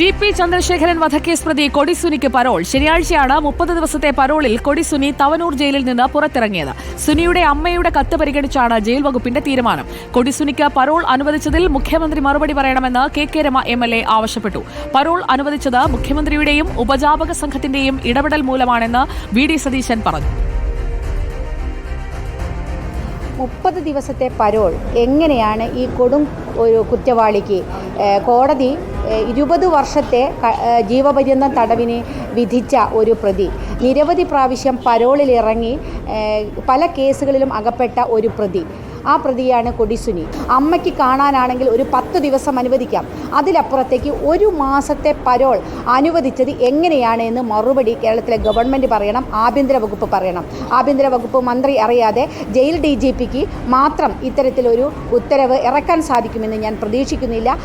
T P Chandrasekharan വധക്കേസ് പ്രതി കൊടിസുനിക്ക് parole. ശനിയാഴ്ചയാണ് മുപ്പത് ദിവസത്തെ പരോളിൽ കൊടിസുനി തവനൂർ ജയിലിൽ നിന്ന് പുറത്തിറങ്ങിയത്. സുനിയുടെ അമ്മയുടെ കത്ത് പരിഗണിച്ചാണ് ജയിൽ വകുപ്പിന്റെ തീരുമാനം. കൊടിസുനിക്ക് പരോൾ അനുവദിച്ചതിൽ മുഖ്യമന്ത്രി മറുപടി പറയണമെന്ന് K K Rema M L A ആവശ്യപ്പെട്ടു. പരോൾ അനുവദിച്ചത് മുഖ്യമന്ത്രിയുടെയും ഉപജാപക സംഘത്തിന്റെയും ഇടപെടൽ മൂലമാണെന്ന് വി ഡി സതീശൻ പറഞ്ഞു. മുപ്പത് ദിവസത്തെ പരോൾ എങ്ങനെയാണ് ഈ കൊടും ഒരു കുറ്റവാളിക്ക് കോടതി ഇരുപത് വർഷത്തെ ജീവപര്യന്തം തടവിന് വിധിച്ച ഒരു പ്രതി. നിരവധി പ്രാവശ്യം പരോളിലിറങ്ങി പല കേസുകളിലും അകപ്പെട്ട ഒരു പ്രതി. ആ പ്രതിയാണ് കൊടിസുനി. അമ്മയ്ക്ക് കാണാനാണെങ്കിൽ ഒരു പത്ത് ദിവസം അനുവദിക്കാം. അതിലപ്പുറത്തേക്ക് ഒരു മാസത്തെ പരോൾ അനുവദിച്ചത് എങ്ങനെയാണ് എന്ന് മറുപടി കേരളത്തിലെ ഗവൺമെന്റ് പറയണം ആഭ്യന്തര വകുപ്പ് പറയണം. ആഭ്യന്തര വകുപ്പ് മന്ത്രി അറിയാതെ ജയിൽ ഡി ജി പിക്ക് മാത്രം ഇത്തരത്തിലൊരു ഉത്തരവ് ഇറക്കാൻ സാധിക്കുമെന്ന് ഞാൻ പ്രതീക്ഷിക്കുന്നില്ല.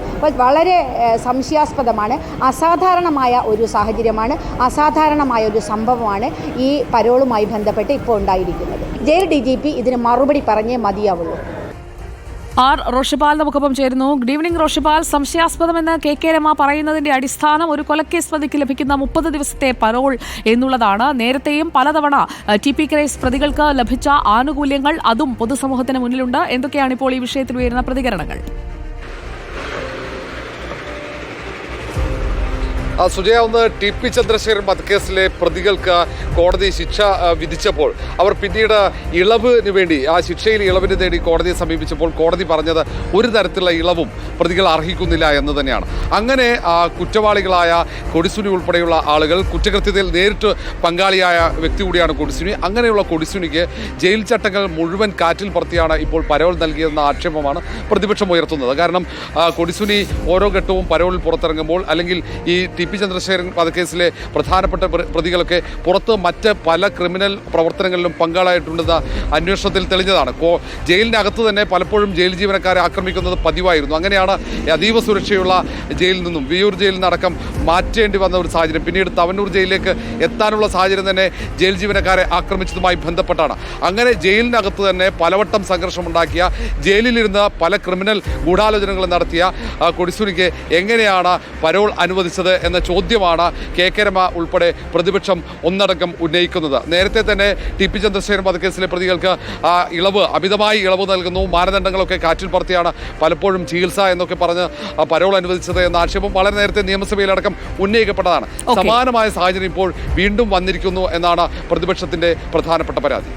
വളരെ സംശയാസ്പദമാണ്. അസാധാരണമായ ഒരു സാഹചര്യമാണ്. അസാധാരണമായ ഒരു സംഭവമാണ് ഈ പരോളുമായി ബന്ധപ്പെട്ട് ഇപ്പോൾ ഉണ്ടായിരിക്കുന്നത്. ജയിൽ ഡി ജി പി ഇതിന് മറുപടി പറഞ്ഞേ ആർ റോഷിപാൽ നമുക്കൊപ്പം ചേരുന്നു. Good evening Roshipal. സംശയാസ്പദമെന്ന് K K Rema പറയുന്നതിന്റെ അടിസ്ഥാനം ഒരു കൊലക്കേസ് പ്രതിക്ക് ലഭിക്കുന്ന മുപ്പത് ദിവസത്തെ പരോൾ എന്നുള്ളതാണ്. നേരത്തെയും പലതവണ ടി പി കേസ് പ്രതികൾക്ക് ലഭിച്ച ആനുകൂല്യങ്ങൾ അതും പൊതുസമൂഹത്തിന് മുന്നിലുണ്ട്. എന്തൊക്കെയാണ് ഇപ്പോൾ ഈ വിഷയത്തിൽ ഉയരുന്ന പ്രതികരണങ്ങൾ? ആ, സുജയ ഒന്ന് ടി പി ചന്ദ്രശേഖരൻ വധക്കേസിലെ പ്രതികൾക്ക് കോടതി ശിക്ഷ വിധിച്ചപ്പോൾ അവർ പിന്നീട് ഇളവിന് വേണ്ടി ആ ശിക്ഷയിൽ ഇളവിന് തേടി കോടതിയെ സമീപിച്ചപ്പോൾ കോടതി പറഞ്ഞത് ഒരു തരത്തിലുള്ള ഇളവും പ്രതികൾ അർഹിക്കുന്നില്ല എന്ന് തന്നെയാണ്. അങ്ങനെ കുറ്റവാളികളായ കൊടിസുനി ഉൾപ്പെടെയുള്ള ആളുകൾ കുറ്റകൃത്യത്തിൽ നേരിട്ട് പങ്കാളിയായ വ്യക്തി കൂടിയാണ് കൊടിസുനി. അങ്ങനെയുള്ള കൊടിസുനിക്ക് ജയിൽ ചട്ടങ്ങൾ മുഴുവൻ കാറ്റിൽ പറത്തിയാണ് ഇപ്പോൾ പരോൾ നൽകിയതെന്ന ആക്ഷേപമാണ് പ്രതിപക്ഷം ഉയർത്തുന്നത്. കാരണം കൊടിസുനി ഓരോ ഘട്ടവും പരോളിൽ പുറത്തിറങ്ങുമ്പോൾ അല്ലെങ്കിൽ ഈ ടി പി ചന്ദ്രശേഖരൻ വധക്കേസിലെ പ്രധാനപ്പെട്ട പ്രതികളൊക്കെ പുറത്ത് മറ്റ് പല ക്രിമിനൽ പ്രവർത്തനങ്ങളിലും പങ്കാളായിട്ടുണ്ടെന്ന അന്വേഷണത്തിൽ തെളിഞ്ഞതാണ്. ജയിലിനകത്ത് തന്നെ പലപ്പോഴും ജയിൽ ജീവനക്കാരെ ആക്രമിക്കുന്നത് പതിവായിരുന്നു. അങ്ങനെയാണ് അതീവ സുരക്ഷയുള്ള ജയിലിൽ നിന്നും വിയൂർ ജയിലിൽ നിന്നടക്കം മാറ്റേണ്ടി വന്ന ഒരു സാഹചര്യം. പിന്നീട് തവന്നൂർ ജയിലിലേക്ക് എത്താനുള്ള സാഹചര്യം തന്നെ ജയിൽ ജീവനക്കാരെ ആക്രമിച്ചതുമായി ബന്ധപ്പെട്ടാണ്. അങ്ങനെ ജയിലിനകത്ത് തന്നെ പലവട്ടം സംഘർഷമുണ്ടാക്കിയ ജയിലിലിരുന്ന് പല ക്രിമിനൽ ഗൂഢാലോചനകൾ നടത്തിയ കൊടിസുനിക്ക് എങ്ങനെയാണ് പരോൾ അനുവദിച്ചത് എന്ന ചോദ്യമാണ് കെ കെ രമ ഉൾപ്പെടെ പ്രതിപക്ഷം ഒന്നടങ്കം ഉന്നയിക്കുന്നത്. നേരത്തെ തന്നെ ടി പി ചന്ദ്രശേഖരൻ വധക്കേസിലെ പ്രതികൾക്ക് ഇളവ് അമിതമായി ഇളവ് നൽകുന്നു. മാനദണ്ഡങ്ങളൊക്കെ കാറ്റിൽ പറത്തിയാണ് പലപ്പോഴും ചികിത്സ എന്നൊക്കെ പറഞ്ഞ് പരോൾ അനുവദിച്ചത് എന്ന ആക്ഷേപം വളരെ നേരത്തെ നിയമസഭയിലടക്കം ഉന്നയിക്കപ്പെട്ടതാണ്. സമാനമായ സാഹചര്യം ഇപ്പോൾ വീണ്ടും വന്നിരിക്കുന്നു എന്നാണ് പ്രതിപക്ഷത്തിന്റെ പ്രധാനപ്പെട്ട പരാതി.